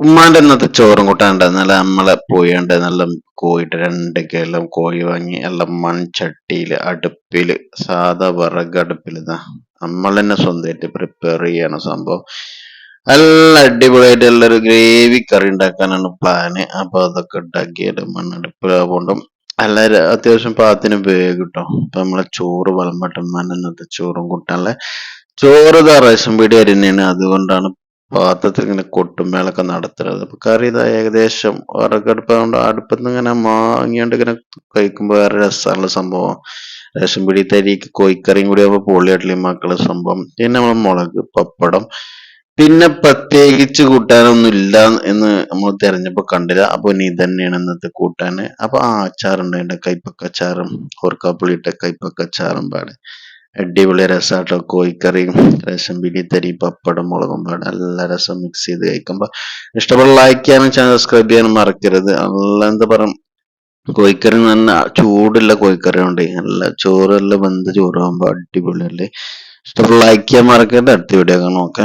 ഉമ്മാന്റെ അന്നത്തെ ചോറും കൂട്ടാണ്ട് നല്ല നമ്മളെ പോയാണ്ട് നല്ല കോഴിട്ട് രണ്ട് കിലോ കോഴി വാങ്ങി എല്ലാം മൺചട്ടിയിൽ അടുപ്പിൽ സാധാ വിറക് അടുപ്പിൽ നമ്മൾ തന്നെ സ്വന്തമായിട്ട് പ്രിപ്പയർ ചെയ്യണ സംഭവം. നല്ല അടിപൊളിയായിട്ട് ഒരു ഗ്രേവി കറി ഉണ്ടാക്കാനാണ് പ്ലാന് അപ്പൊ അതൊക്കെ ഉണ്ടാക്കിയത് മണ്ണടുപ്പിലാകൊണ്ടും നല്ല അത്യാവശ്യം പാത്തിന് വേഗം കിട്ടും. അപ്പൊ നമ്മളെ ചോറ് ഇന്നത്തെ ചോറും കൂട്ടാനുള്ള ചോറ് റേഷൻ പീടി അരി തന്നെയാണ് അതുകൊണ്ടാണ് പാത്രത്തിൽ ഇങ്ങനെ കൊട്ടുമേളൊക്കെ നടത്തരുത്. അപ്പൊ കറി ഇതാ ഏകദേശം വിറകടുപ്പ് കൊണ്ട് അടുപ്പത്ത് ഇങ്ങനെ മാങ്ങിയോണ്ട് ഇങ്ങനെ കഴിക്കുമ്പോൾ വേറെ രസമുള്ള സംഭവം. രസം പിടി തരിക്ക് കോഴിക്കറിയും കൂടി ആകുമ്പോൾ പൊളിയായിട്ടുള്ള ഈ മക്കളെ സംഭവം. പിന്നെ നമ്മൾ മുളക് പപ്പടം. പിന്നെ പ്രത്യേകിച്ച് കൂട്ടാനൊന്നും ഇല്ല എന്ന് നമ്മൾ തിരഞ്ഞപ്പോ കണ്ടില്ല. അപ്പൊ ഇനി തന്നെയാണ് ഇന്നത്തെ കൂട്ടാന്. അപ്പൊ ആ അച്ചാറുണ്ട് കൈപ്പക്ക അച്ചാറും ഓർക്കാപ്പുളിയിട്ട കൈപ്പക്ക അച്ചാറും പാടെ. അടിപൊളി രസമാട്ടോ കോഴിക്കറി രസം പിടി തരി പപ്പടം മുളകും പാട് നല്ല രസം മിക്സ് ചെയ്ത് കഴിക്കുമ്പോ ഇഷ്ടപ്പെട്ട ലൈക്ക് ചെയ്യാനും ചാനൽ സബ്സ്ക്രൈബ് ചെയ്യാനും മറക്കരുത്. നല്ല എന്താ പറയാ കോഴിക്കറി നല്ല ചൂടുള്ള കോഴിക്കറി ഉണ്ട്. നല്ല ചോറെല്ലാം വെന്ത ചോറാകുമ്പോൾ അടിപൊളിയല്ലേ. ഇഷ്ടപ്പെട്ട ലൈക്ക് ചെയ്യാൻ മറക്കരുത്. അടുത്ത വീഡിയോ ഓക്കെ